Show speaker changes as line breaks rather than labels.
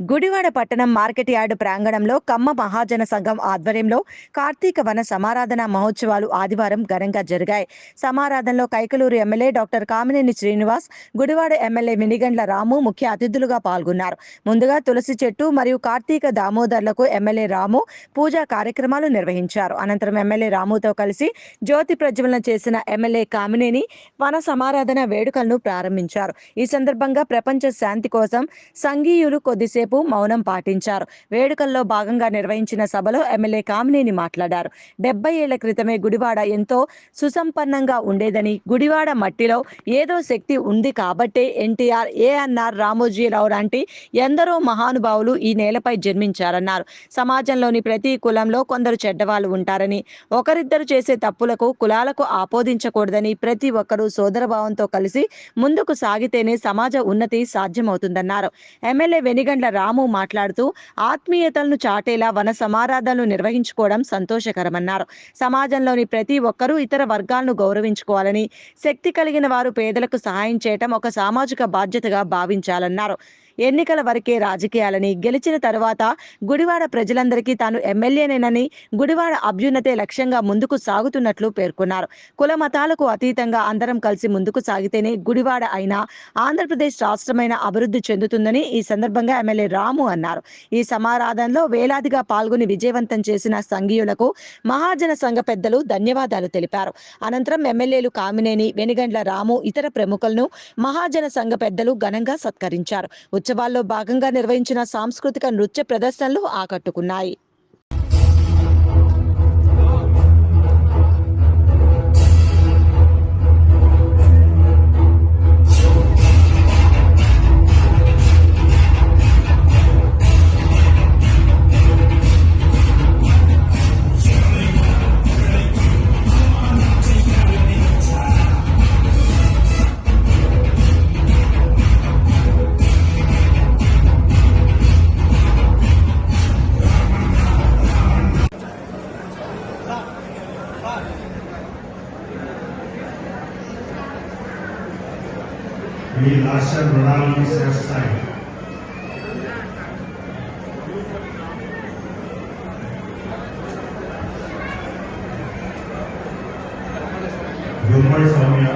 గుడివాడ పట్టణం market yard ప్రాంగణంలో కమ్మ మహాజన సంఘం ఆధ్వర్యంలో కార్తీక వన సమారాధన మహోత్సవాలు ఆదివారం ఘనంగా జరిగాయి. సమారాధనలో Kaikaluru MLA doctor Kamineni Srinivas Gudivada MLA Minigandla Ramu ముఖ్య అతిథులుగా పాల్గొన్నారు. ముందుగా తులసి చెట్టు మరియు కార్తీక దామోదర్లకు ఎమ్మెల్యే రాము పూజా కార్యక్రమాలు నిర్వహించారు. అనంతరం ఎమ్మెల్యే రాముతో కలిసి జ్యోతి ప్రజ్వలన చేసిన ఎమ్మెల్యే కామినేని వన సమారాధన వేడుకలను ప్రారంభించారు. ఈ సందర్భంగా ప్రపంచ శాంతి కోసం సంఘీయులు కొద్దిసేపు మౌనం పాటించారు. వేడుకల్లో భాగంగా నిర్వహించిన సభలో ఎమ్మెల్యే కామినేని మాట్లాడారు. డెబ్బై ఏళ్ళ క్రితమే గుడివాడ ఎంతో సుసంపన్నంగా ఉండేదని గుడివాడ మట్టిలో ఏదో శక్తి ఉంది కాబట్టే ఎన్టీఆర్ ఏఎన్ఆర్ రామోజీరావు లాంటి ఎందరో మహానుభావులు ఈ నేలపై జన్మించారన్నారు. సమాజంలోని ప్రతి కులంలో కొందరు చెడ్డవాళ్ళు ఉంటారని ఒకరిద్దరు చేసే తప్పులకు కులాలకు ఆపోదించకూడదని ప్రతి ఒక్కరూ సోదరభావంతో కలిసి ముందుకు సాగితేనే సమాజ ఉన్నతి సాధ్యమవుతుందన్నారు. ఎమ్మెల్యే వెనిగండ్ల రాము మాట్లాడుతూ ఆత్మీయతలను చాటేలా వన సమారాధనలు నిర్వహించుకోవడం సంతోషకరమన్నారు. సమాజంలోని ప్రతి ఒక్కరూ ఇతర వర్గాలను గౌరవించుకోవాలని శక్తి కలిగిన వారు పేదలకు సహాయం చేయటం ఒక సామాజిక బాధ్యతగా భావించాలన్నారు. ఎన్నికల వరకే రాజకీయాలని గెలిచిన తర్వాత గుడివాడ ప్రజలందరికీ తాను ఎమ్మెల్యేనేనని గుడివాడ అభ్యున్నతే లక్ష్యంగా ముందుకు సాగుతున్నట్లు పేర్కొన్నారు. కుల మతాలకు అతీతంగా అందరం కలిసి ముందుకు సాగితేనే గుడివాడ అయినా ఆంధ్రప్రదేశ్ రాష్ట్రమైన అభివృద్ధి చెందుతుందని ఈ సందర్భంగా ఎమ్మెల్యే రాము అన్నారు. ఈ సమారాధనలో వేలాదిగా పాల్గొని విజయవంతం చేసిన సంఘీయులకు మహాజన సంఘ పెద్దలు ధన్యవాదాలు తెలిపారు. అనంతరం ఎమ్మెల్యేలు కామినేని వెనిగండ్ల రాము ఇతర ప్రముఖులను మహాజన సంఘ పెద్దలు ఘనంగా సత్కరించారు. ఉత్సవాల్లో భాగంగా నిర్వహించిన సాంస్కృతిక నృత్య ప్రదర్శనలు ఆకట్టుకున్నాయి.
మీ రాష్ట్ర రుణాలని చేస్తాయి గుమ్మడి సౌమ్య